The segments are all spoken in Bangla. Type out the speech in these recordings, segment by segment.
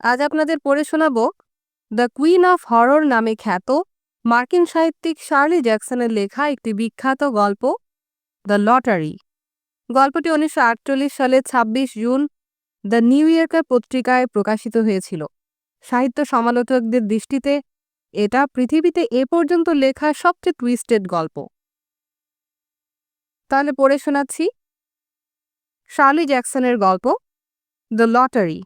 আজ আপনাদের পড়ে শোনাব দ্য কুইন অফ হরর নামে খ্যাত মার্কিন সাহিত্যিক শার্লি জ্যাকসনের লেখা একটি বিখ্যাত গল্প, দ্য লটারি। গল্পটি উনিশশো আটচল্লিশ সালে ২৬ জুন দ্য নিউ ইয়র্কার পত্রিকায় প্রকাশিত হয়েছিল। সাহিত্য সমালোচকদের দৃষ্টিতে এটা পৃথিবীতে এ পর্যন্ত লেখা সবচেয়ে টুইস্টেড গল্প। তাহলে পড়ে শোনাচ্ছি। শার্লি জ্যাকসনের গল্প, দ্য লটারি।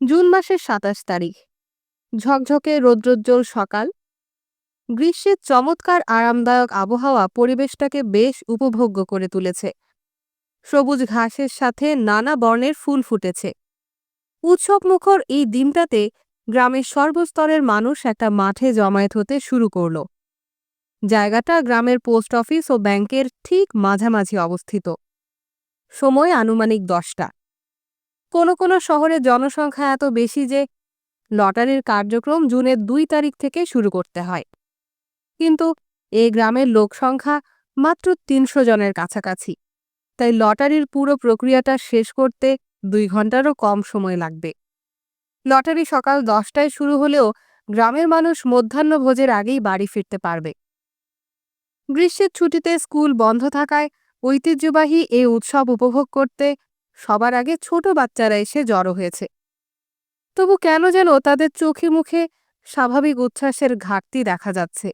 জুন মাসের সাতাশ তারিখ। ঝকঝকে রৌদ্রোজ্জ্বল সকাল। গ্রীষ্মের চমৎকার আরামদায়ক আবহাওয়া পরিবেশটাকে বেশ উপভোগ্য করে তুলেছে। সবুজ ঘাসের সাথে নানা বর্ণের ফুল ফুটেছে। উৎসবমুখর এই দিনটাতে গ্রামের সর্বস্তরের মানুষ একটা মাঠে জমায়েত হতে শুরু করল। জায়গাটা গ্রামের পোস্ট অফিস ও ব্যাংকের ঠিক মাঝামাঝি অবস্থিত। সময় আনুমানিক দশটা। কোনো কোনো শহরে জনসংখ্যা এত বেশি যে লটারির কার্যক্রম জুনের দুই তারিখ থেকে শুরু করতে হয়। কিন্তু এই গ্রামের লোকসংখ্যা মাত্র তিনশো জনের কাছাকাছি। তাই লটারির পুরো প্রক্রিয়াটা শেষ করতে দুই ঘন্টারও কম সময় লাগবে। লটারি সকাল দশটায় শুরু হলেও গ্রামের মানুষ মধ্যাহ্নভোজের আগেই বাড়ি ফিরতে পারবে। গ্রীষ্মের ছুটিতে স্কুল বন্ধ থাকায় ঐতিহ্যবাহী এই উৎসব উপভোগ করতে সবার আগে ছোট বাচ্চারা এসে জড়ো হয়েছে। তবু কেন যেন তাদের চোখে মুখে স্বাভাবিক উচ্ছ্বাসের ঘাটতি দেখা যাচ্ছে।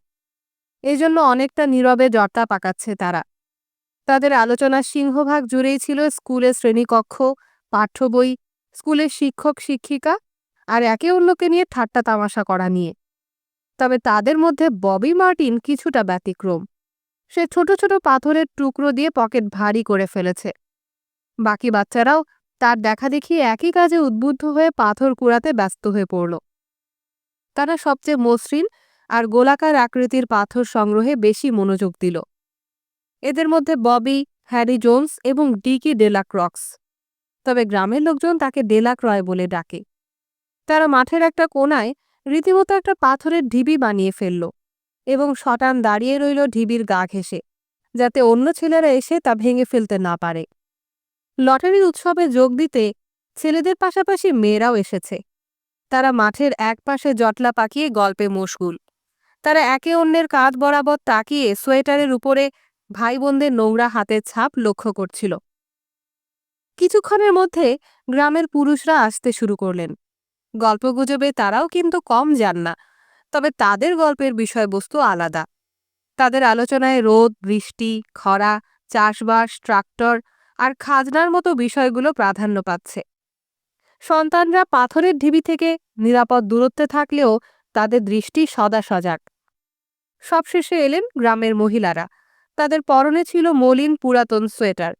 এজন্য অনেকটা নীরবে জর্তা পাকাচ্ছে তারা। তাদের আলোচনার সিংহভাগ জুড়েই ছিল স্কুলের শ্রেণীকক্ষ, পাঠ্য বই, স্কুলের শিক্ষক, শিক্ষিকা আর একে অন্যকে নিয়ে ঠাট্টা তামাশা করা নিয়ে। তবে তাদের মধ্যে ববি মার্টিন কিছুটা ব্যতিক্রম। সে ছোট ছোট পাথরের টুকরো দিয়ে পকেট ভারী করে ফেলেছে। বাকি বাচ্চারাও তার দেখা দেখি একই কাজে উদ্বুদ্ধ হয়ে পাথর কুড়াতে ব্যস্ত হয়ে পড়ল। তারা সবচেয়ে মসৃণ আর গোলাকার আকৃতির পাথর সংগ্রহে বেশি মনোযোগ দিল। এদের মধ্যে ববি, হ্যারি জোন্স এবং ডিকি ডেলাক রক্স তবে গ্রামের লোকজন তাকে ডেলাক রয় বলে ডাকে। তারা মাঠের একটা কোনায় রীতিমতো একটা পাথরের ঢিবি বানিয়ে ফেলল এবং শটান দাঁড়িয়ে রইল ঢিবির গা ঘেঁষে, যাতে অন্য ছেলেরা এসে তা ভেঙে ফেলতে না পারে। লটারি উৎসবে যোগ দিতে ছেলেদের পাশাপাশি মেয়েরাও এসেছে। তারা মাঠের এক পাশে জটলা পাকিয়ে গল্পে মশগুল। তারা একে অন্যের কাঁধ বরাবর তাকিয়ে সোয়েটারের উপরে ভাই বোনদের নোংরা হাতের ছাপ লক্ষ্য করছিল। কিছুক্ষণের মধ্যে গ্রামের পুরুষরা আসতে শুরু করলেন। গল্পগুজবে তারাও কিন্তু কম যান না, তবে তাদের গল্পের বিষয়বস্তু আলাদা। তাদের আলোচনায় রোদ, বৃষ্টি, খরা, চাষবাস, ট্রাক্টর আর খাজনার মতো বিষয়গুলো প্রাধান্য পাচ্ছে। সন্তানরা পাথরের ঢিবি থেকে নিরাপদ দূরত্বে থাকলেও তাদের দৃষ্টি সদা সজাগ। সবশেষে এলেন গ্রামের মহিলারা। তাদের পরনে ছিল মলিন পুরাতন সোয়েটার।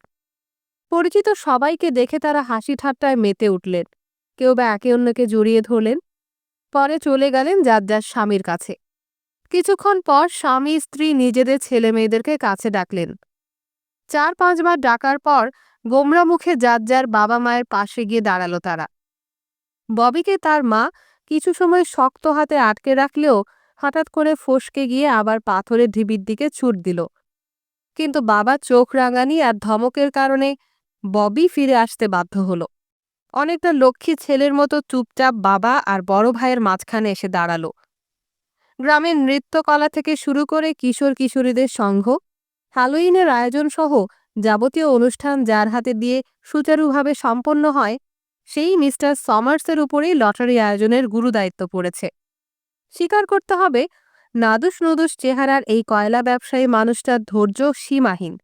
পরিচিত সবাইকে দেখে তারা হাসি ঠাট্টায় মেতে উঠলেন। কেউ বা একে অন্যকে জড়িয়ে ধরলেন। পরে চলে গেলেন যার যার স্বামীর কাছে। কিছুক্ষণ পর স্বামী, স্ত্রী, নিজেদের ছেলে মেয়েদেরকে কাছে ডাকলেন। চার পাঁচবার ডাকার পর গোমরা মুখে যার যার বাবা মায়ের পাশে গিয়ে দাঁড়াল তারা। ববিকে তার মা কিছু সময় শক্ত হাতে আটকে রাখলেও হঠাৎ করে ফসকে গিয়ে আবার পাথরের ঢিবির দিকে ছুট দিল। কিন্তু বাবা চোখ রাঙানি আর ধমকের কারণে ববি ফিরে আসতে বাধ্য হলো। অনেকটা লক্ষ্মী ছেলের মতো চুপচাপ বাবা আর বড় ভাইয়ের মাঝখানে এসে দাঁড়াল। গ্রামের নৃত্যকলা থেকে শুরু করে কিশোর কিশোরীদের সংঘ হ্যালোইনের আয়োজন সহ যাবতীয় অনুষ্ঠান যার হাতে দিয়ে সুচারুভাবে সম্পন্ন হয়, সেই মিস্টার সমার্সের উপরেই লটারি আয়োজনের গুরুদায়িত্ব পড়েছে। স্বীকার করতে হবে নাদুস নদুস চেহারার এই কয়লা ব্যবসায়ী মানুষটার ধৈর্য সীমাহীন।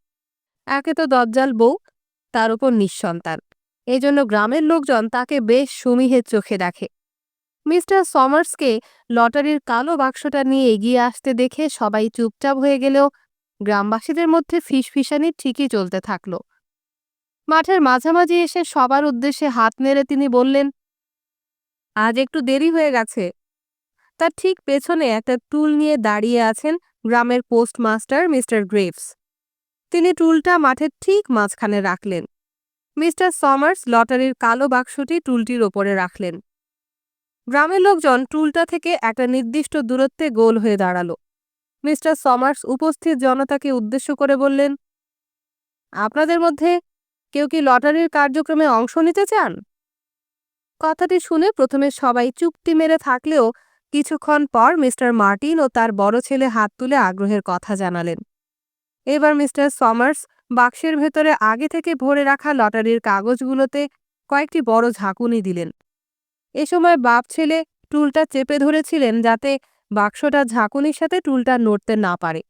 একে তো দজ্জাল বউ, তার উপর নিঃসন্তান। এজন্য গ্রামের লোকজন তাকে বেশ সুমিহের চোখে দেখে। মিস্টার সমার্সকে লটারির কালো বাক্সটা নিয়ে এগিয়ে আসতে দেখে সবাই চুপচাপ হয়ে গেলেও গ্রামবাসীদের মধ্যে ফিসফিসানি ঠিকই চলতে থাকল। মাঠের মাঝামাঝি এসে সবার উদ্দেশ্যে হাত নেড়ে তিনি বললেন, আজ একটু দেরি হয়ে গেছে। তার ঠিক পেছনে একটা টুল নিয়ে দাঁড়িয়ে আছেন গ্রামের পোস্টমাস্টার মিস্টার গ্রেভস। তিনি টুলটা মাঠের ঠিক মাঝখানে রাখলেন। মিস্টার সমার্স লটারির কালো বাক্সটি টুলটির ওপরে রাখলেন। গ্রামের লোকজন টুলটা থেকে একটা নির্দিষ্ট দূরত্বে গোল হয়ে দাঁড়াল। মিস্টার সমার্স উপস্থিত জনতাকে উদ্দেশ্য করে বললেন, আপনাদের মধ্যে কেউ কি লটারির কার্যক্রমে অংশ নিতে চান? কথাটি শুনে প্রথমে সবাই চুপটি মেরে থাকলেও কিছুক্ষণ পর মিস্টার মার্টিন ও তার বড় ছেলে হাত তুলে আগ্রহের কথা জানালেন। এবার মিস্টার সমার্স বাক্সের ভেতরে আগে থেকে ভরে রাখা লটারির কাগজগুলোতে কয়েকটি বড় ঝাঁকুনি দিলেন। এ সময় বাপ ছেলে টুলটা চেপে ধরেছিলেন যাতে বাক্সটা ঝাঁকুনির সাথে টুলটা নড়তে না পারে।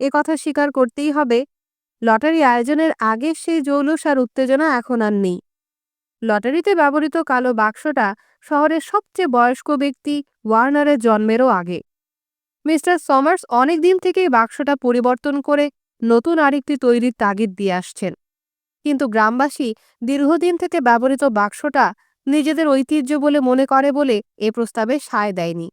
এ কথা স্বীকার করতেই হবে, লটারি আয়োজনের আগে সেই জৌলুস আর উত্তেজনা এখন আর নেই। লটারিতে ব্যবহৃত কালো বাক্সটা শহরের সবচেয়ে বয়স্ক ব্যক্তি ওয়ার্নারের জন্মেরও আগে। মিস্টার সমার্স অনেক দিন থেকেই বাক্সটা পরিবর্তন করে নতুন আরেকটি তৈরির তাগিদ দিয়ে আসছেন। কিন্তু গ্রামবাসী দীর্ঘদিন থেকে ব্যবহৃত বাক্সটা নিজেদের ঐতিহ্য বলে মনে করে বলে এ প্রস্তাবে সায় দেয়নি।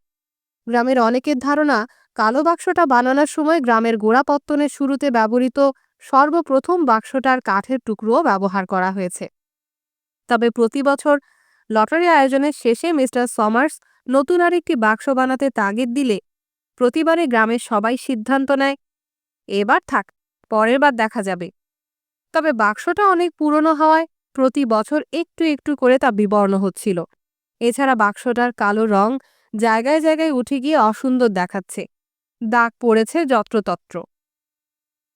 গ্রামের অনেকের ধারণা, কালো বাক্সটা বানানোর সময় গ্রামের গোড়াপত্তনের শুরুতে ব্যবহৃত সর্বপ্রথম বাক্সটার কাঠের টুকরোও ব্যবহার করা হয়েছে। তবে প্রতি বছর লটারি আয়োজনের শেষে মিস্টার সমার্স নতুন আর একটি বাক্স বানাতে তাগিদ দিলে প্রতিবারে গ্রামের সবাই সিদ্ধান্ত নেয়, এবার থাক, পরের বার দেখা যাবে। তবে বাক্সটা অনেক পুরনো হওয়ায় প্রতি বছর একটু একটু করে তা বিবর্ণ হচ্ছিল। এছাড়া বাক্সটার কালো রং জায়গায় জায়গায় উঠে গিয়ে অসুন্দর দেখাচ্ছে। দাগ পড়েছে যত্রতত্র।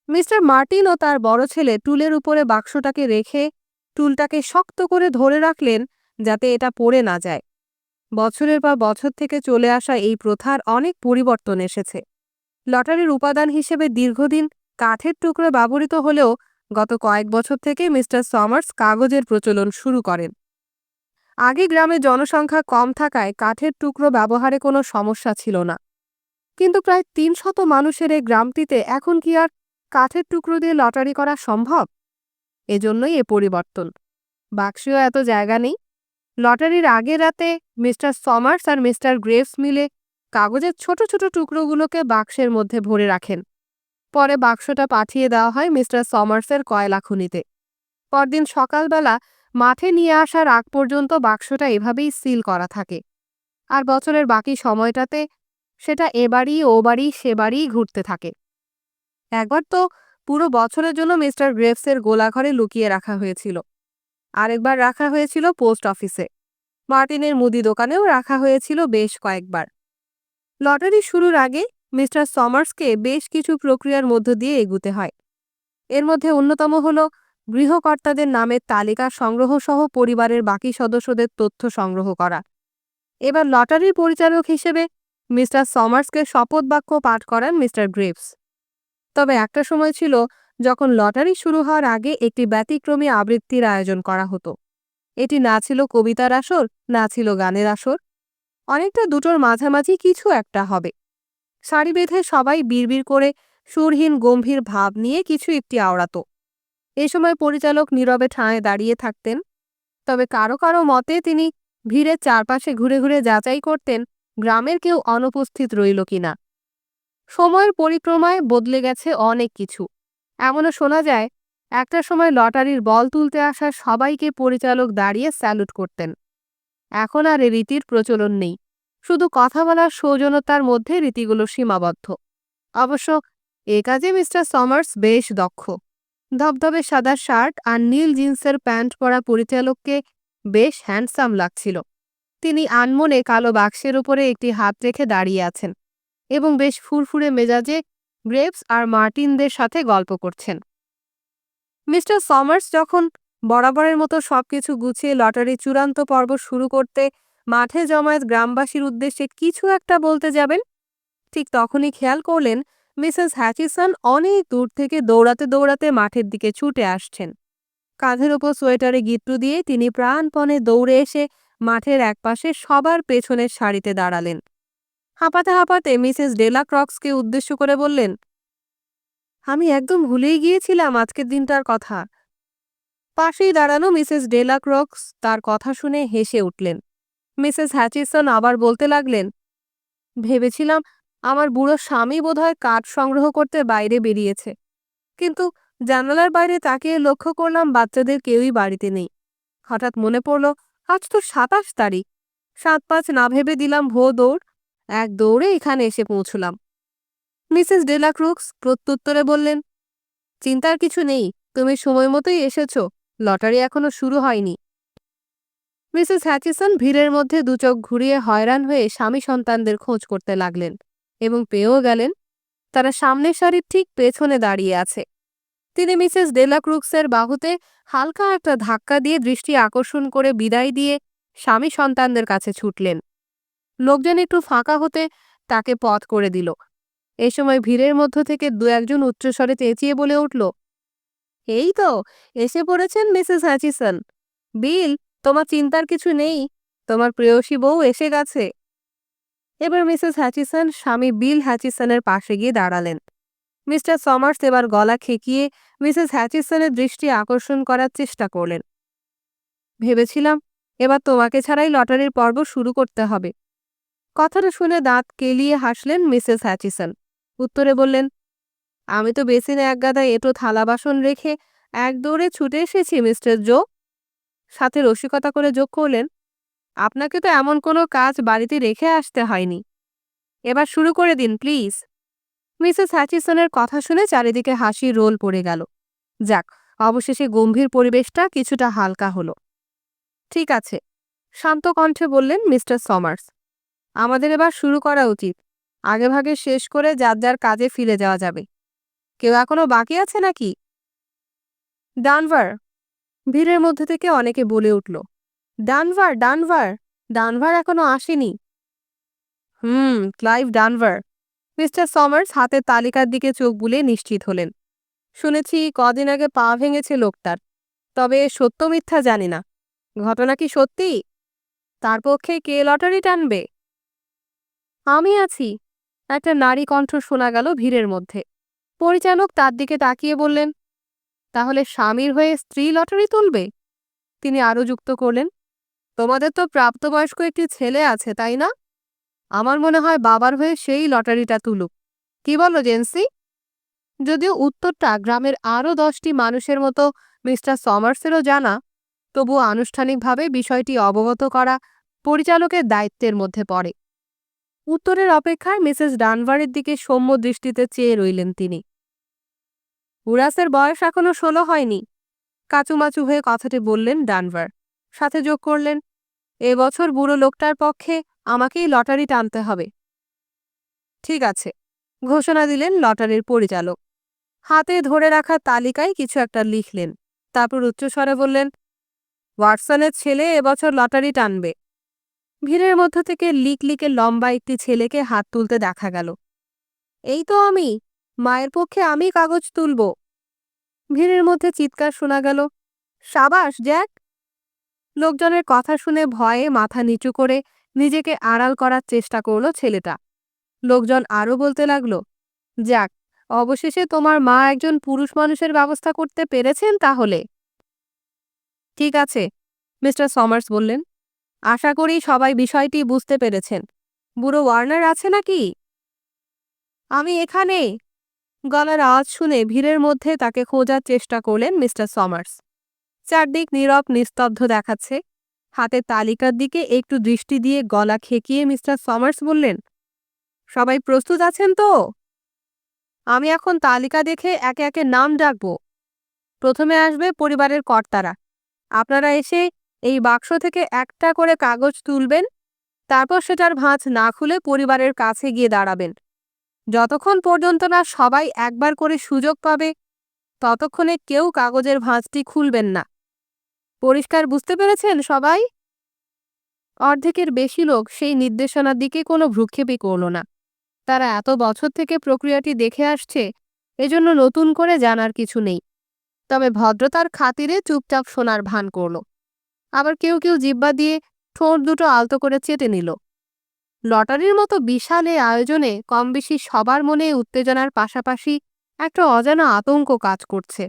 মিস্টার মার্টিন ও তার বড় ছেলে টুলের উপরে বাক্সটাকে রেখে টুলটাকে শক্ত করে ধরে রাখলেন যাতে এটা পড়ে না যায়। বছরের পর বছর থেকে চলে আসা এই প্রথার অনেক পরিবর্তন এসেছে। লটারির উপাদান হিসেবে দীর্ঘদিন কাঠের টুকরো ব্যবহৃত হলেও গত কয়েক বছর থেকে মিস্টার সমার্স কাগজের প্রচলন শুরু করেন। আগে গ্রামে জনসংখ্যা কম থাকায় কাঠের টুকরো ব্যবহারে কোনো সমস্যা ছিল না। কিন্তু প্রায় তিন শত মানুষের এই গ্রামটিতে এখন কি আর কাঠের টুকরো দিয়ে লটারি করা সম্ভব? এজন্যই এ পরিবর্তন। বাক্সেও এত জায়গা নেই। লটারির আগের রাতে মিস্টার সমার্স আর মিস্টার গ্রেভস মিলে কাগজের ছোট ছোট টুকরোগুলোকে বাক্সের মধ্যে ভরে রাখেন। পরে বাক্সটা পাঠিয়ে দেওয়া হয় মিস্টার সমার্সের কয়লা খনিতে। পরদিন সকালবেলা মাঠে নিয়ে আসার আগ পর্যন্ত বাক্সটা এভাবেই সিল করা থাকে। আর বছরের বাকি সময়টাতে সেটা এবারই ও বাড়ি, সে বাড়িই ঘুরতে থাকে। একবার তো পুরো বছরের জন্য মিস্টার গ্রেভসের গোলাঘরে লুকিয়ে রাখা হয়েছিল। আরেকবার রাখা হয়েছিল পোস্ট অফিসে। মার্টিনের মুদি দোকানেও রাখা হয়েছিল বেশ কয়েকবার। লটারি শুরুর আগে মিস্টার সমার্সকে বেশ কিছু প্রক্রিয়ার মধ্য দিয়ে এগুতে হয়। এর মধ্যে অন্যতম হল গৃহকর্তাদের নামের তালিকা সংগ্রহ সহ পরিবারের বাকি সদস্যদের তথ্য সংগ্রহ করা। এবার লটারির পরিচালক হিসেবে মিস্টার সমার্সকে শপথ বাক্য পাঠ করান মিস্টার গ্রেভস। তবে একটা সময় ছিল যখন লটারি শুরু হওয়ার আগে একটি ব্যতিক্রমী আবৃত্তির আয়োজন করা হতো। এটি না ছিল কবিতার আসর, না ছিল গানের আসর। অনেকটা দুটোর মাঝামাঝি কিছু একটা হবে। সারি বেঁধে সবাই বিড়বিড় করে সুরহীন গম্ভীর ভাব নিয়ে কিছু একটি আওড়াত। এ সময় পরিচালক নীরবে ঠাঁয়ে দাঁড়িয়ে থাকতেন। তবে কারও কারও মতে তিনি ভিড়ের চারপাশে ঘুরে ঘুরে যাচাই করতেন, গ্রামের কেউ অনুপস্থিত রইল কিনা সময়ের পরিক্রমায় বদলে গেছে অনেক কিছু। এমনও শোনা যায়, একটা সময় লটারির বল তুলতে আসা সবাইকে পরিচালক দাঁড়িয়ে স্যালুট করতেন। এখন আর এ রীতির প্রচলন নেই। শুধু কথা বলার সৌজনতার মধ্যে রীতিগুলো সীমাবদ্ধ। অবশ্য এ কাজে মিস্টার সমার্স বেশ দক্ষ। ধবধবে সাদা শার্ট আর নীল জিন্সের প্যান্ট পরা পরিচালককে বেশ হ্যান্ডসাম লাগছিল। তিনি আনমনে কালো বাক্সের উপরে একটি হাত রেখে দাঁড়িয়ে আছেন এবং বেশ ফুরফুরে মেজাজে গ্রেপস আর মার্টিনদের সাথে গল্প করছেন। মিস্টার সমার্স যখন বরাবরের মতো সবকিছু গুছিয়ে লটারির চূড়ান্ত পর্ব শুরু করতে মাঠে জমায়েত গ্রামবাসীর উদ্দেশ্যে কিছু একটা বলতে যাবেন, ঠিক তখনই খেয়াল করলেন মিসেস হ্যাচিসন অনেক দূর থেকে দৌড়াতে দৌড়াতে মাঠের দিকে ছুটে আসছেন। কাঁধের ওপর সোয়েটারে গিট্টু দিয়ে তিনি প্রাণপণে দৌড়ে এসে মাঠের একপাশে সবার পেছনের সারিতে দাঁড়ালেন। হাঁপাতে হাঁপাতে মিসেস ডেলা ক্রক্সকে উদ্দেশ্য করে বললেন, আমি একদম ভুলেই গিয়েছিলাম আজকের দিনটার কথা। পাশেই দাঁড়ানো মিসেস ডেলা ক্রক্স তার কথা শুনে হেসে উঠলেন। মিসেস হ্যাচিসন আবার বলতে লাগলেন, ভেবেছিলাম আমার বুড়ো স্বামী বোধহয় কাঠ সংগ্রহ করতে বাইরে বেরিয়েছে। কিন্তু জানালার বাইরে তাকিয়ে লক্ষ্য করলাম বাচ্চাদের কেউই বাড়িতে নেই। হঠাৎ মনে পড়ল, আজ তো সাতাশ তারিখ। সাত পাঁচ না ভেবে দিলাম ভো দৌড়। এক দৌড়ে এখানে এসে পৌঁছলাম। মিসেস ডেলাক্রুক্স প্রত্যুত্তরে বললেন, চিন্তার কিছু নেই, তুমি সময় মতোই এসেছ। লটারি এখনও শুরু হয়নি। মিসেস হ্যাচিসন ভিড়ের মধ্যে দুচোখ ঘুরিয়ে হয়রান হয়ে স্বামী সন্তানদের খোঁজ করতে লাগলেন। এবং পেয়েও গেলেন, তারা সামনের সারির ঠিক পেছনে দাঁড়িয়ে আছে। তিনি মিসেস ডেলাক্রুক্সের বাহুতে হালকা একটা ধাক্কা দিয়ে দৃষ্টি আকর্ষণ করে বিদায় দিয়ে স্বামী সন্তানদের কাছে ছুটলেন। লোকজন একটু ফাঁকা হতে তাকে পথ করে দিল। এ সময় ভিড়ের মধ্য থেকে দু একজন উচ্চস্বরে চেঁচিয়ে বলে উঠল, এই তো, এসে পড়েছেন মিসেস হ্যাচিসন। বিল, তোমার চিন্তার কিছু নেই। তোমার প্রেয়সী বউ এসে গেছে। এবার মিসেস হ্যাচিসন স্বামী বিল হ্যাচিসনের পাশে গিয়ে দাঁড়ালেন। মিস্টার সমার্স এবার গলা খেকিয়ে মিসেস হ্যাচিসনের দৃষ্টি আকর্ষণ করার চেষ্টা করলেন। ভেবেছিলাম, এবার তোমাকে ছাড়াই লটারির পর্ব শুরু করতে হবে। কথাটা শুনে দাঁত কেলিয়ে হাসলেন মিসেস হ্যাচিসন। উত্তরে বললেন, আমি তো বেসিনে একগাদা এঁটো থালা বাসন রেখে এক দৌড়ে ছুটে এসেছি, মিস্টার জো। সাথে রসিকতা করে যোগ করলেন আপনাকে তো এমন কোনো কাজ বাড়িতে রেখে আসতে হয়নি। এবার শুরু করে দিন, প্লিজ। মিসেস হ্যাচিসনের কথা শুনে চারিদিকে হাসির রোল পড়ে গেল। যাক, অবশেষে গম্ভীর পরিবেশটা কিছুটা হালকা হলো। ঠিক আছে, শান্ত কণ্ঠে বললেন মিস্টার সমার্স, আমাদের এবার শুরু করা উচিত। আগেভাগে শেষ করে যার যার কাজে ফিরে যাওয়া যাবে। কেউ এখনও বাকি আছে নাকি? ডানভার, ভিড়ের মধ্যে থেকে অনেকে বলে উঠল ডানভার ডানভার ডানভার এখনও আসেনি। হুম ক্লাইভ ডানভার মিস্টার সমার্স হাতের তালিকার দিকে চোখ বুলে নিশ্চিত হলেন। শুনেছি কদিন আগে পা ভেঙেছে লোকটার। তবে সত্য মিথ্যা জানি না। ঘটনা কি সত্যি? তার পক্ষে কে লটারি টানবে? আমি আছি। একটা নারী কণ্ঠ শোনা গেল ভিড়ের মধ্যে। পরিচালক তার দিকে তাকিয়ে বললেন, তাহলে স্বামীর হয়ে স্ত্রী লটারি তুলবে? তিনি আরও যুক্ত করলেন তোমাদের তো প্রাপ্তবয়স্ক একটি ছেলে আছে, তাই না? আমার মনে হয় বাবার হয়ে সেই লটারিটা তুলুক। কি বলো, জেন্সি? যদিও উত্তরটা গ্রামের আরও দশটি মানুষের মতো মিস্টার সমার্সেরও জানা, তবুও আনুষ্ঠানিকভাবে বিষয়টি অবগত করা পরিচালকের দায়িত্বের মধ্যে পড়ে। উত্তরের অপেক্ষায় মিসেস ডানভারের দিকে সৌম্য দৃষ্টিতে চেয়ে রইলেন তিনি। উরাসের বয়স এখনও ষোলো হয়নি, কাচুমাচু হয়ে কথাটি বললেন ডানভার। সাথে যোগ করলেন। এবছর বুড়ো লোকটার পক্ষে আমাকেই লটারি টানতে হবে। ঠিক আছে। ঘোষণা দিলেন লটারির পরিচালক। হাতে ধরে রাখা তালিকায় কিছু একটা লিখলেন। তারপর উচ্চস্বরে বললেন, ওয়াটসনের ছেলে এবছর লটারি টানবে। ভিড়ের মধ্য থেকে লিক লিকে লম্বা একটি ছেলেকে হাত তুলতে দেখা গেল। এই তো আমি। মায়ের পক্ষে আমি কাগজ তুলব। ভিড়ের মধ্যে চিৎকার শোনা গেল, সাবাস, জ্যাক! লোকজনের কথা শুনে ভয়ে মাথা নিচু করে নিজেকে আড়াল করার চেষ্টা করল ছেলেটা। লোকজন আরও বলতে লাগল, যাক, অবশেষে তোমার মা একজন পুরুষ মানুষের ব্যবস্থা করতে পেরেছেন তাহলে? ঠিক আছে, মিস্টার সমার্স বললেন। আশা করি সবাই বিষয়টি বুঝতে পেরেছেন। বুড়ো ওয়ার্নার আছে নাকি? আমি এখানে গলার আওয়াজ শুনে ভিড়ের মধ্যে তাকে খোঁজার চেষ্টা করলেন মিস্টার সমার্স। চারদিক নীরব, নিস্তব্ধ দেখাচ্ছে। হাতে তালিকার দিকে একটু দৃষ্টি দিয়ে গলা খেকিয়ে মিস্টার সমার্স বললেন, সবাই প্রস্তুত আছেন তো? আমি এখন তালিকা দেখে একে একে নাম ডাকব। প্রথমে আসবে পরিবারের কর্তারা। আপনারা এসে এই বাক্স থেকে একটা করে কাগজ তুলবেন, তারপর সেটার ভাঁজ না খুলে পরিবারের কাছে গিয়ে দাঁড়াবেন। যতক্ষণ পর্যন্ত না সবাই একবার করে সুযোগ পাবে, ততক্ষণে কেউ কাগজের ভাঁজটি খুলবেন না। পরিষ্কার বুঝতে পেরেছেন সবাই? অর্ধেকের বেশি লোক সেই নির্দেশনার দিকে কোনো ভ্রুক্ষেপই করল না। তারা এত বছর থেকে প্রক্রিয়াটি দেখে আসছে, এজন্য নতুন করে জানার কিছু নেই। তবে ভদ্রতার খাতিরে চুপচাপ শোনার ভান করল। আবার কেউ কেউ জিব্বা দিয়ে ঠোঁট দুটো আলতো করে চেটে নিল। লটারির মতো বিশাল এই আয়োজনে কম বেশি সবার মনে উত্তেজনার পাশাপাশি একটা অজানা আতঙ্ক কাজ করছে।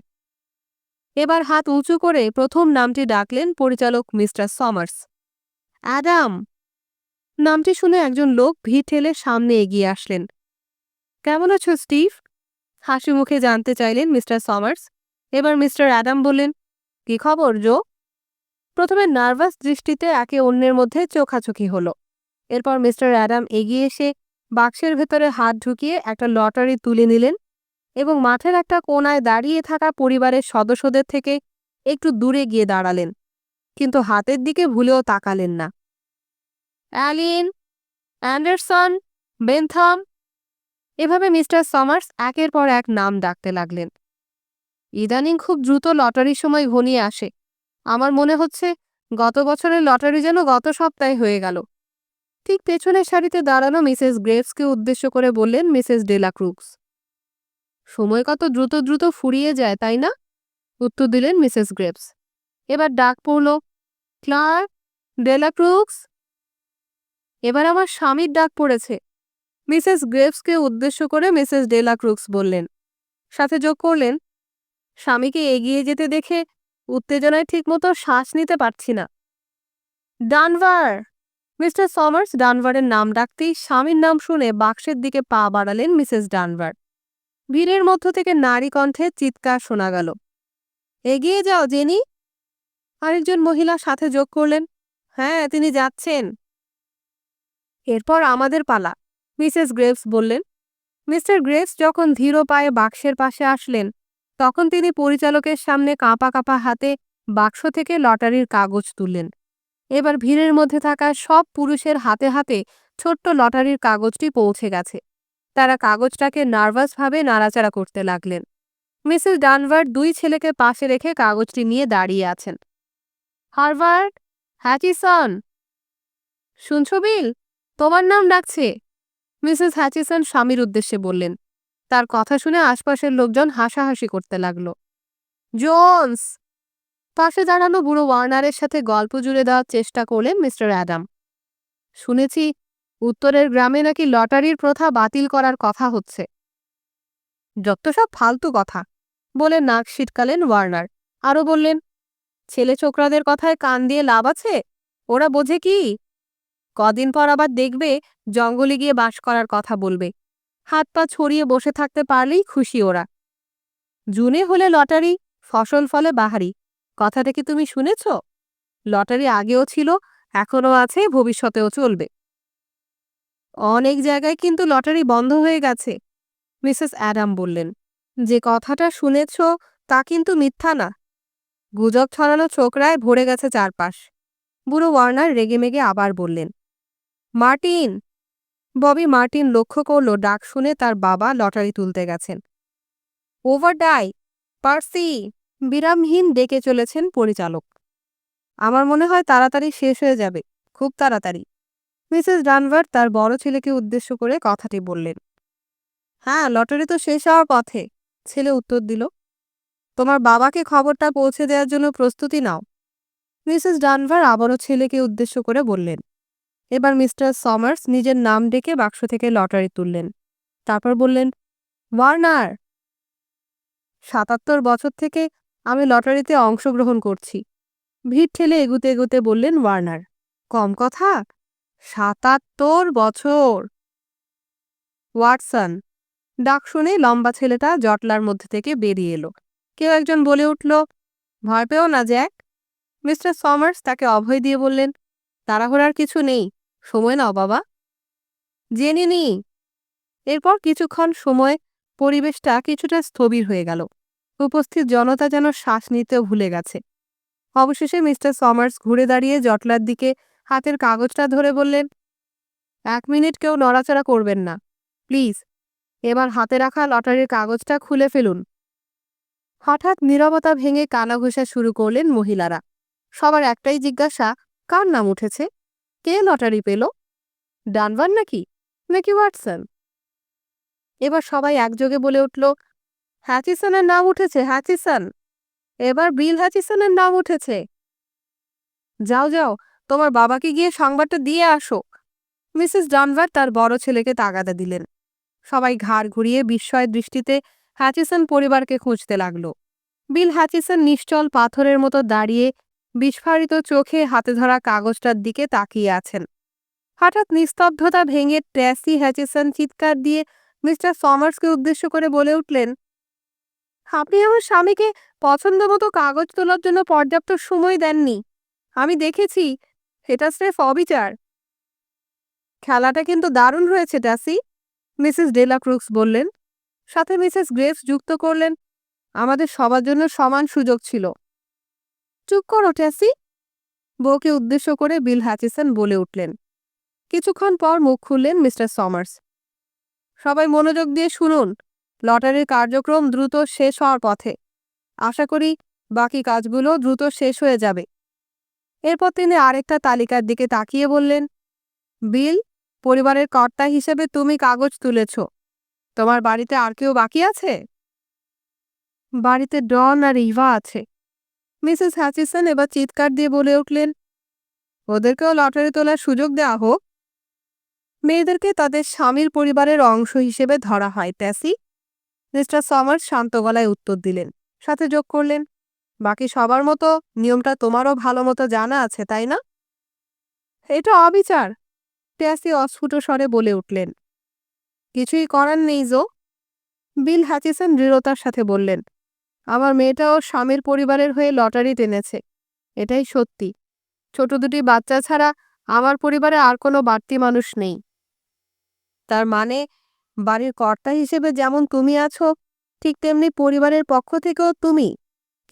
এবার হাত উঁচু করে প্রথম নামটি ডাকলেন পরিচালক মিস্টার সমার্স। অ্যাডাম! নামটি শুনে একজন লোক ভিড় ঠেলে সামনে এগিয়ে আসলেন। কেমন আছো, স্টিভ? হাসি মুখে জানতে চাইলেন মিস্টার সমার্স। এবার মিস্টার অ্যাডাম বললেন, কি খবর, জো? প্রথমে নার্ভাস দৃষ্টিতে একে অন্যের মধ্যে চোখাচোখি হলো। এরপর মিস্টার অ্যাডাম এগিয়ে এসে বাক্সের ভেতরে হাত ঢুকিয়ে একটা লটারি তুলে নিলেন। এবং মাঠের একটা কোনায় দাঁড়িয়ে থাকা পরিবারের সদস্যদের থেকে একটু দূরে গিয়ে দাঁড়ালেন, কিন্তু হাতের দিকে ভুলেও তাকালেন না। অ্যালিন, অ্যান্ডারসন, বেনথাম, এভাবে মিস্টার সমার্স একের পর এক নাম ডাকতে লাগলেন। ইদানিং খুব দ্রুত লটারির সময় ঘনিয়ে আসে। আমার মনে হচ্ছে গত বছরের লটারি যেন গত সপ্তাহে হয়ে গেল। ঠিক পেছনের সারিতে দাঁড়ানো মিসেস গ্রেভসকে উদ্দেশ্য করে বললেন মিসেস ডেলা ক্রুক্স সময় কত দ্রুত দ্রুত ফুরিয়ে যায়, তাই না? উত্তর দিলেন মিসেস গ্রেভস। এবার ডাক পড়ল ক্লার্ক ডেলাক্রুক্স? এবার আমার স্বামীর ডাক পড়েছে। মিসেস গ্রেভসকে উদ্দেশ্য করে মিসেস ডেলাক্রুক্স বললেন। সাথে যোগ করলেন, স্বামীকে এগিয়ে যেতে দেখে উত্তেজনায় ঠিকমতো শ্বাস নিতে পারছি না। ডানভার! মিস্টার সমার্স ডানভারের নাম ডাকতেই স্বামীর নাম শুনে বাক্সের দিকে পা বাড়ালেন মিসেস ডানভার। ভিড়ের মধ্য থেকে নারী কণ্ঠে চিৎকার শোনা গেল। এগিয়ে যাও, জেনি। আরেকজন মহিলা সাথে যোগ করলেন। হ্যাঁ তিনি যাচ্ছেন। এরপর আমাদের পালা। মিসেস গ্রেভস বললেন, মিস্টার গ্রেভস যখন ধীর পায়ে বাক্সের পাশে আসলেন, তখন তিনি পরিচালকের সামনে কাঁপা কাঁপা হাতে বাক্স থেকে লটারির কাগজ তুললেন। এবার ভিড়ের মধ্যে থাকা সব পুরুষের হাতে হাতে ছোট্ট লটারির কাগজটি পৌঁছে গেছে। তারা কাগজটাকে নার্ভাসভাবে নাড়াচাড়া করতে লাগলেন। মিসেস ডানভার্ড দুই ছেলেকে পাশে রেখে কাগজটি নিয়ে দাঁড়িয়ে আছেন। হারভার্ড? হ্যাচিসন? শুনছ বিল? তোমার নাম ডাকছে। মিসেস হ্যাচিসন স্বামীর উদ্দেশ্যে বললেন। তার কথা শুনে আশপাশের লোকজন হাসাহাসি করতে লাগল। জোন্স! পাশে দাঁড়ানো বুড়ো ওয়ার্নারের সাথে গল্প জুড়ে দেওয়ার চেষ্টা করলেন মিস্টার অ্যাডাম। শুনেছি উত্তরের গ্রামে নাকি লটারির প্রথা বাতিল করার কথা হচ্ছে। যত সব ফালতু কথা, বলে নাক শীতকালেন ওয়ার্নার। আরও বললেন, ছেলে ছোকরাদের কথায় কান দিয়ে লাভ আছে? ওরা বোঝে কি? কদিন পর আবার দেখবে জঙ্গলে গিয়ে বাস করার কথা বলবে। হাত পা ছড়িয়ে বসে থাকতে পারলেই খুশি ওরা। জুনে হলে লটারি, ফসল ফলে বাহারি। কথাটা কি তুমি শুনেছ? লটারি আগেও ছিল, এখনও আছে, ভবিষ্যতেও চলবে। অনেক জায়গায় কিন্তু লটারি বন্ধ হয়ে গেছে। মিসেস অ্যাডাম বললেন, যে কথাটা শুনেছ তা কিন্তু মিথ্যা না। গুজব ছড়ানো ছোকরায় ভরে গেছে চারপাশ। বুড়ো ওয়ার্নার রেগেমেগে আবার বললেন, মার্টিন। ববি মার্টিন লক্ষ্য করল, ডাক শুনে তার বাবা লটারি তুলতে গেছেন। ওভারডাই পার্সি। বিরামহীন ডেকে চলেছেন পরিচালক। আমার মনে হয় তাড়াতাড়ি শেষ হয়ে যাবে, খুব তাড়াতাড়ি। মিসেস ডানভার তার বড় ছেলেকে উদ্দেশ্য করে কথাটি বললেন। হ্যাঁ লটারি তো শেষ হওয়ার পথে, ছেলে উত্তর দিল। তোমার বাবাকে খবরটা পৌঁছে দেওয়ার জন্য প্রস্তুতি নাও। মিসেস ডানভার আবারও ছেলেকে উদ্দেশ্য করে বললেন। এবার মিস্টার সমার্স নিজের নাম ডেকে বাক্স থেকে লটারি তুললেন। তারপর বললেন, ওয়ার্নার, সাতাত্তর বছর থেকে আমি লটারিতে অংশগ্রহণ করছি। ভিড় ঠেলে এগুতে এগুতে বললেন ওয়ার্নার, কম কথা? সাতাত্তর বছর। ওয়াটসন, ডাক শুনে লম্বা ছেলেটা জটলার মধ্যে থেকে বেরিয়ে এলো। কেউ একজন বলে উঠল, ভয় পেও না, জ্যাক। মিস্টার সমার্স তাকে অভয় দিয়ে বললেন, তাড়াহুড়ার কিছু নেই, সময় নাও, বাবা। জেনে নি। এরপর কিছুক্ষণ সময় পরিবেশটা কিছুটা স্থবির হয়ে গেল। উপস্থিত জনতা যেন শ্বাস নিতেও ভুলে গেছে। অবশেষে মিস্টার সমার্স ঘুরে দাঁড়িয়ে জটলার দিকে হাতের কাগজটা ধরে বললেন, এক মিনিট কেউ নড়াচড়া করবেন না, প্লিজ। এবার হাতে রাখা লটারির কাগজটা খুলে ফেলুন। হঠাৎ নীরবতা ভেঙে কানা ঘোষা শুরু করলেন মহিলারা। সবার একটাই জিজ্ঞাসা, কার নাম উঠেছে? কে লটারি পেল? ডানভার নাকি? নাকি ওয়াটসন? এবার সবাই একযোগে বলে উঠল, হ্যাচিসনের নাম উঠেছে, হ্যাচিসন। এবার বিল হ্যাচিসনের নাম উঠেছে। যাও যাও তোমার বাবাকে গিয়ে সংবাদটা দিয়ে আসো। মিসেস ডানভার তার বড় ছেলেকে তাগাদা দিলেন। সবাই ঘাড় ঘুরিয়ে বিস্ময়ের দৃষ্টিতে হ্যাচিসন পরিবারকে খুঁজতে লাগল। বিল হ্যাচিসন নিশ্চল পাথরের মতো দাঁড়িয়ে বিস্ফারিত চোখে হাতে ধরা কাগজটার দিকে তাকিয়ে আছেন। হঠাৎ নিস্তব্ধতা ভেঙে ট্যাসি হ্যাচিসন চিৎকার দিয়ে মিস্টার সমার্সকে উদ্দেশ্য করে বলে উঠলেন, আপনি আমার স্বামীকে পছন্দ মতো কাগজ তোলার জন্য পর্যাপ্ত সময় দেননি। আমি দেখেছি এটা স্রেফ অবিচার। খেলাটা কিন্তু দারুণ হয়েছে ট্যাসি মিসেস ডেলা ক্রুক্স বললেন। সাথে মিসেস গ্রেভস যুক্ত করলেন। আমাদের সবার জন্য সমান সুযোগ ছিল। চুপ করো ট্যাসি বউকে উদ্দেশ্য করে বিল হ্যাচিসন বলে উঠলেন। কিছুক্ষণ পর মুখ খুললেন মিস্টার সমার্স। সবাই মনোযোগ দিয়ে শুনুন, লটারির কার্যক্রম দ্রুত শেষ হওয়ার পথে। আশা করি বাকি কাজগুলো দ্রুত শেষ হয়ে যাবে। এরপর তিনি আরেকটা তালিকার দিকে তাকিয়ে বললেন, বিল, পরিবারের কর্তা হিসেবে তুমি কাগজ তুলেছ। তোমার বাড়িতে আর কেউ বাকি আছে? বাড়িতে ডন আর ইভা আছে। মিসেস হ্যাচিসন এবার চিৎকার দিয়ে বলে উঠলেন, ওদেরকেও লটারি তোলার সুযোগ দেওয়া হোক। মেয়েদেরকে তাদের স্বামীর পরিবারের অংশ হিসেবে ধরা হয় ট্যাসি মিস্টার সমার্স শান্ত গলায় উত্তর দিলেন, সাথে যোগ করলেন বাকি সবার মতো নিয়মটা তোমারও ভালো মতো জানা আছে, তাই না? এটা অবিচার, ট্যাসি অস্ফুট স্বরে বলে উঠলেন। কিছুই করার নেই, জো। বিল হ্যাচিসন দৃঢ়তার সাথে বললেন, আমার মেয়েটা ওর স্বামীর পরিবারের হয়ে লটারি টেনেছে। এটাই সত্যি। ছোট দুটি বাচ্চা ছাড়া আমার পরিবারে আর কোনো বাড়তি মানুষ নেই। তার মানে বাড়ির কর্তা হিসেবে যেমন তুমি আছো, ঠিক তেমনি পরিবারের পক্ষ থেকেও তুমি।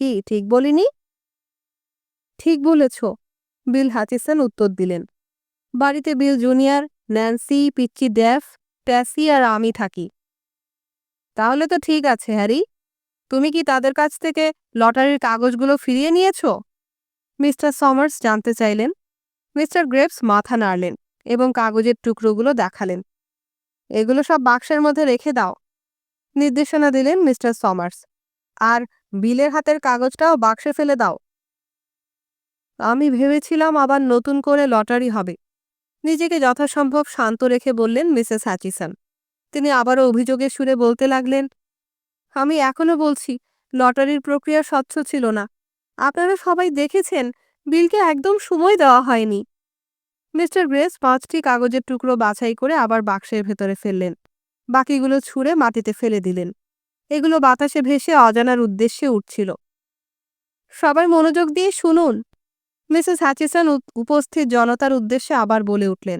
কি, ঠিক বলিনি? ঠিক বলেছ, বিল হাচিসন উত্তর দিলেন। বাড়িতে বিল জুনিয়র, ন্যান্সি, পিচ্চি ড্যাফ, ট্যাসি আর আমি থাকি। তাহলে তো ঠিক আছে, হ্যারি। তুমি কি তাদের কাছ থেকে লটারির কাগজগুলো ফিরিয়ে নিয়েছ? মিস্টার সমার্স জানতে চাইলেন। মিস্টার গ্রেপস মাথা নাড়লেন এবং কাগজের টুকরোগুলো দেখালেন। এগুলো সব বাক্সের মধ্যে রেখে দাও। নির্দেশনা দিলেন মিস্টার সমার্স। আর বিলের হাতের কাগজটাও বাক্সে ফেলে দাও। আমি ভেবেছিলাম আবার নতুন করে লটারি হবে। নিজেকে যথাসম্ভব শান্ত রেখে বললেন মিসেস হ্যাচিসন। তিনি আবারও অভিযোগের সুরে বলতে লাগলেন, আমি এখনও বলছি, লটারির প্রক্রিয়া স্বচ্ছ ছিল না। আপনারা সবাই দেখেছেন, বিলকে একদম সময় দেওয়া হয়নি। মিস্টার গ্রেস পাঁচটি কাগজের টুকরো বাছাই করে আবার বাক্সের ভেতরে ফেললেন। বাকিগুলো ছুঁড়ে মাটিতে ফেলে দিলেন। এগুলো বাতাসে ভেসে অজানার উদ্দেশ্যে উঠছিল। সবাই মনোযোগ দিয়ে শুনুন। মিসেস হ্যাচিসন উপস্থিত জনতার উদ্দেশ্যে আবার বলে উঠলেন,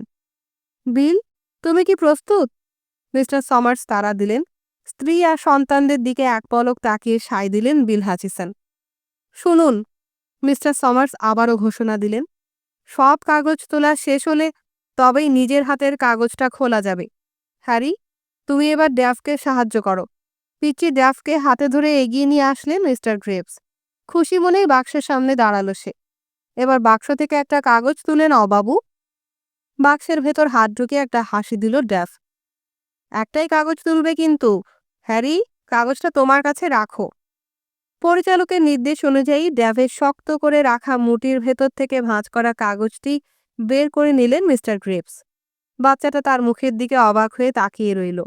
বিল, তুমি কি প্রস্তুত? মিস্টার সমার্স তারা দিলেন। স্ত্রী আর সন্তানদের দিকে এক পলক তাকিয়ে সায় দিলেন বিল হাচিসন। শুনুন, মিস্টার সমার্স আবারও ঘোষণা দিলেন, সব কাগজ তোলা শেষ হলে তবেই নিজের হাতের কাগজটা খোলা যাবে। হ্যারি, তুমি এবার ড্যাফকে সাহায্য করো। পিচি ড্যাফকে হাতে ধরে এগিয়ে নিয়ে আসলেন মিস্টার গ্রেভস। খুশি মনেই বাক্সের সামনে দাঁড়াল সে। এবার বাক্স থেকে একটা কাগজ তুলেন অবাবু বাক্সের ভেতর হাত ঢুকে একটা হাসি দিল ড্যাফ। একটাই কাগজ তুলবে কিন্তু। হ্যারি, কাগজটা তোমার কাছে রাখো। পরিচালকের নির্দেশ অনুযায়ী ড্যাভের শক্ত করে রাখা মুটির ভেতর থেকে ভাঁজ করা কাগজটি বের করে নিলেন মিস্টার গ্রেপস বাচ্চাটা তার মুখের দিকে অবাক হয়ে তাকিয়ে রইল।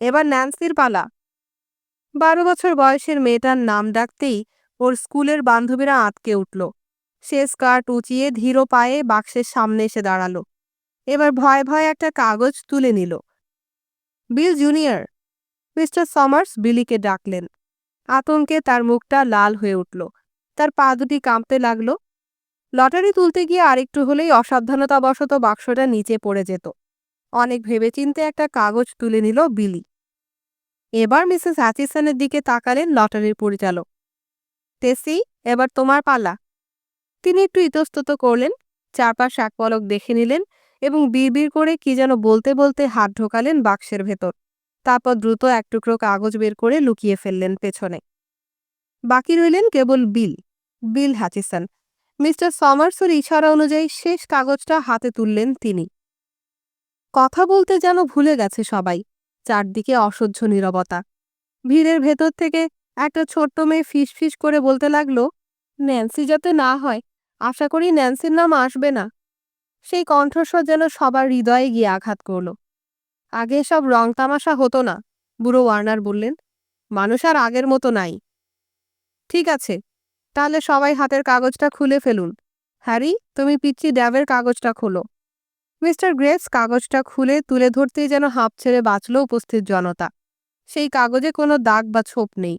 এবার ন্যান্সির পালা। বারো বছর বয়সের মেয়েটার নাম ডাকতেই ওর স্কুলের বান্ধবীরা আটকে উঠল। সে স্কার্ট উঁচিয়ে ধীর পায়ে বাক্সের সামনে এসে দাঁড়াল। এবার ভয় ভয় একটা কাগজ তুলে নিল। বিল জুনিয়র, মিস্টার সমার্স বিলিকে ডাকলেন। আতঙ্কে তার মুখটা লাল হয়ে উঠল। তার পা দুটি কাঁপতে লাগল। লটারি তুলতে গিয়ে আরেকটু হলেই অসাবধানতাবশত বাক্সটা নিচে পড়ে যেত। অনেক ভেবেচিন্তে একটা কাগজ তুলে নিল বিলি। এবার মিসেস হ্যাচিসনের দিকে তাকালেন লটারির পরিচালক। টেসি, এবার তোমার পালা। তিনি একটু ইতস্তত করলেন, চারপাশ এক পলক দেখে নিলেন এবং বিড়বিড় করে কি যেন বলতে বলতে হাত ঢোকালেন বাক্সের ভেতর। তারপর দ্রুত এক টুকরো কাগজ বের করে লুকিয়ে ফেললেন পেছনে। বাকি রইলেন কেবল বিল বিল হ্যাচিসন। মিস্টার সমার্সের ইশারা অনুযায়ী শেষ কাগজটা হাতে তুললেন তিনি। কথা বলতে যেন ভুলে গেছে সবাই। চারদিকে অসহ্য নীরবতা। ভিড়ের ভেতর থেকে একটা ছোট্ট মেয়ে ফিস ফিস করে বলতে লাগল, ন্যান্সি, যাতে না হয়, আশা করি ন্যান্সির নাম আসবে না। সেই কণ্ঠস্বর যেন সবার হৃদয়ে গিয়ে আঘাত করল। আগে সব রং তামাশা হতো না, বুড়ো ওয়ার্নার বললেন, মানুষ আর আগের মতো নাই। ঠিক আছে, তাহলে সবাই হাতের কাগজটা খুলে ফেলুন। হ্যারি, তুমি পিচ্ছি ড্যাবের কাগজটা খোলো। মিস্টার গ্রেভস কাগজটা খুলে তুলে ধরতেই যেন হাঁপ ছেড়ে বাঁচল উপস্থিত জনতা। সেই কাগজে কোনো দাগ বা ছোপ নেই।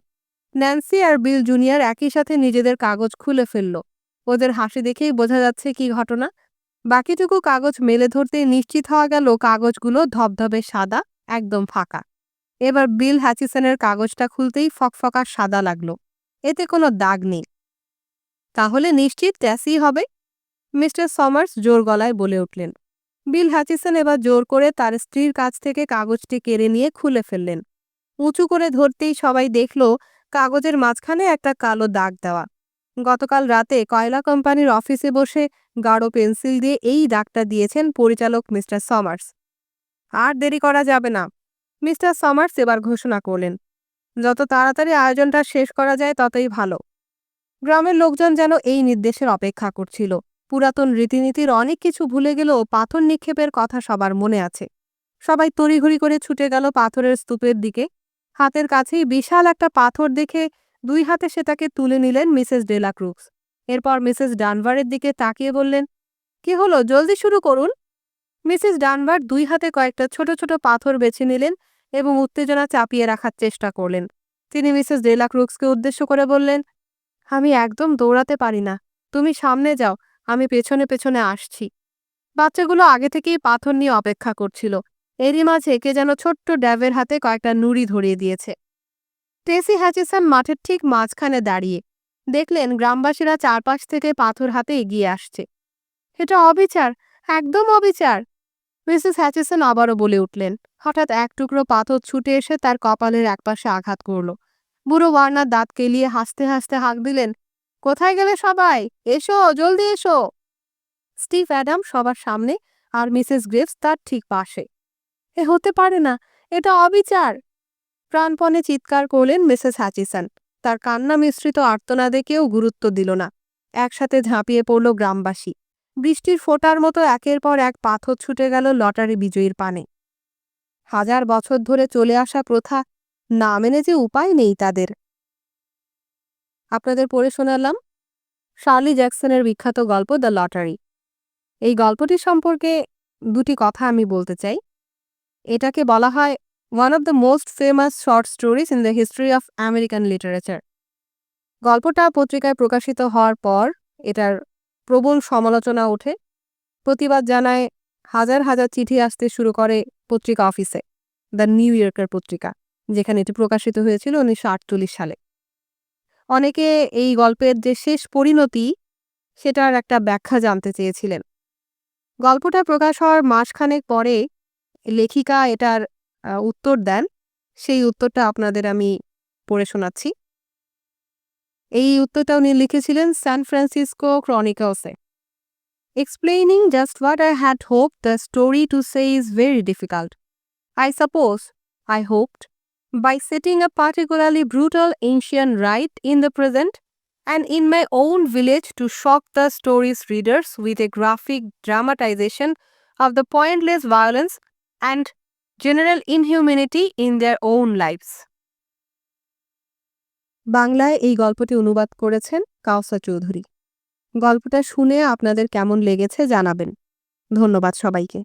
ন্যান্সি আর বিল জুনিয়র একই সাথে নিজেদের কাগজ খুলে ফেলল। ওদের হাসি দেখেই বোঝা যাচ্ছে কি ঘটনা। বাকিটুকু কাগজ মেলে ধরতে নিশ্চিত হওয়া গেল কাগজগুলো ধবধবে সাদা, একদম ফাঁকা। এবার বিল হ্যাচিসনের কাগজটা খুলতেই ফকফকা সাদা লাগল। এতে কোনো দাগ নেই। তাহলে নিশ্চিত ট্যাসি হবে? মিস্টার সমার্স জোর গলায় বলে উঠলেন। বিল হ্যাচিসন এবার জোর করে তার স্ত্রীর কাছ থেকে কাগজটি কেড়ে নিয়ে খুলে ফেললেন। উঁচু করে ধরতেই সবাই দেখল, কাগজের মাঝখানে একটা কালো দাগ দেওয়া। গতকাল রাতে কয়লা কোম্পানির অফিসে বসে গাঢ় পেন্সিল দিয়ে এই দাগটা দিয়েছেন পরিচালক মিস্টার সমার্স। আর দেরি করা যাবে না। মিস্টার সমার্স এবার ঘোষণা করলেন, যত তাড়াতাড়ি আয়োজনটা শেষ করা যায় ততই ভালো। গ্রামের লোকজন যেন এই নির্দেশের অপেক্ষা করছিল। পুরাতন রীতিনীতির অনেক কিছু ভুলে গেলেও পাথর নিক্ষেপের কথা সবার মনে আছে। সবাই তড়িঘড়ি করে ছুটে গেল পাথরের স্তূপের দিকে। হাতের কাছেই বিশাল একটা পাথর দেখে দুই হাতে সেটাকে তুলে নিলেন মিসেস ডেলাক্রুক্স এরপর মিসেস ডানভারের দিকে তাকিয়ে বললেন, কি হলো, জলদি শুরু করুন। মিসেস ডানভার দুই হাতে কয়েকটা ছোট ছোট পাথর বেছে নিলেন এবং উত্তেজনা চাপিয়ে রাখার চেষ্টা করলেন। তিনি মিসেস ডেলাক্রুক্সকে উদ্দেশ্য করে বললেন, আমি একদম দৌড়াতে পারি না। তুমি সামনে যাও। আমি পেছনে পেছনে আসছি। বাচ্চাগুলো আগে থেকেই পাথর নিয়ে অপেক্ষা করছিল। এরই মাঝে কে যেন ছোট্ট ড্যাবের হাতে কয়েকটা নুড়ি ধরিয়ে দিয়েছে। টেসি হ্যাচিসন মাঠের ঠিক মাঝখানে দাঁড়িয়ে দেখলেন গ্রামবাসীরা চারপাশ থেকে পাথর হাতে এগিয়ে আসছে। এটা অবিচার, একদম অবিচার! মিসেস হ্যাচিসন আবারও বলে উঠলেন। হঠাৎ এক টুকরো পাথর ছুটে এসে তার কপালের একপাশে আঘাত করল। বুড়ো ওয়ার্নার দাঁত কেলিয়ে হাসতে হাসতে হাঁক দিলেন কোথায় গেলে সবাই? এসো, জলদি এসো। স্টিভ অ্যাডাম সবার সামনে আর মিসেস গ্রেভস তার ঠিক পাশে। এ হতে পারে না, এটা অবিচার। প্রাণপণে চিৎকার করলেন মিসেস হ্যাচিসন। তার কান্না মিশ্রিত আর্তনাদে কেউ গুরুত্ব দিল না। একসাথে ঝাঁপিয়ে পড়ল গ্রামবাসী। বৃষ্টির ফোঁটার মতো একের পর এক পাথর ছুটে গেল লটারি বিজয়ীর পানে। হাজার বছর ধরে চলে আসা প্রথা না মেনে যে উপায় নেই তাদের। আপনাদের পড়ে শোনালাম শার্লি জ্যাকসনের বিখ্যাত গল্প দ্য লটারি। এই গল্পটি সম্পর্কে দুটি কথা আমি বলতে চাই। এটাকে বলা হয় one of the most famous short stories in the history of American literature গল্পটা পত্রিকায় প্রকাশিত হওয়ার পর এটার প্রবল সমালোচনা ওঠে, প্রতিবাদ জানায়, হাজার হাজার চিঠি আসতে শুরু করে পত্রিকা অফিসে, দ্য নিউ ইয়র্কার পত্রিকা, যেখানে এটি প্রকাশিত হয়েছিল উনিশশো আটচল্লিশ সালে। অনেকে এই গল্পের যে শেষ পরিণতি, সেটার একটা ব্যাখ্যা জানতে চেয়েছিলেন। গল্পটা প্রকাশ হওয়ার মাসখানেক পরে লেখিকা এটার উত্তর দেন। সেই উত্তরটা আপনাদের আমি পড়ে শোনাচ্ছি। এই উত্তরটা উনি লিখেছিলেন San Francisco ক্রনিকলসে। Explaining just what I had hope the story to say is very difficult I suppose I hoped by setting a particularly brutal ancient rite in the present and in my own village to shock the story's readers with a graphic dramatization of the pointless violence and general inhumanity in their own lives. বাংলায় এই গল্পটি অনুবাদ করেছেন কাউসা চৌধুরী গল্পটা শুনে আপনাদের কেমন লেগেছে জানাবেন ধন্যবাদ সবাইকে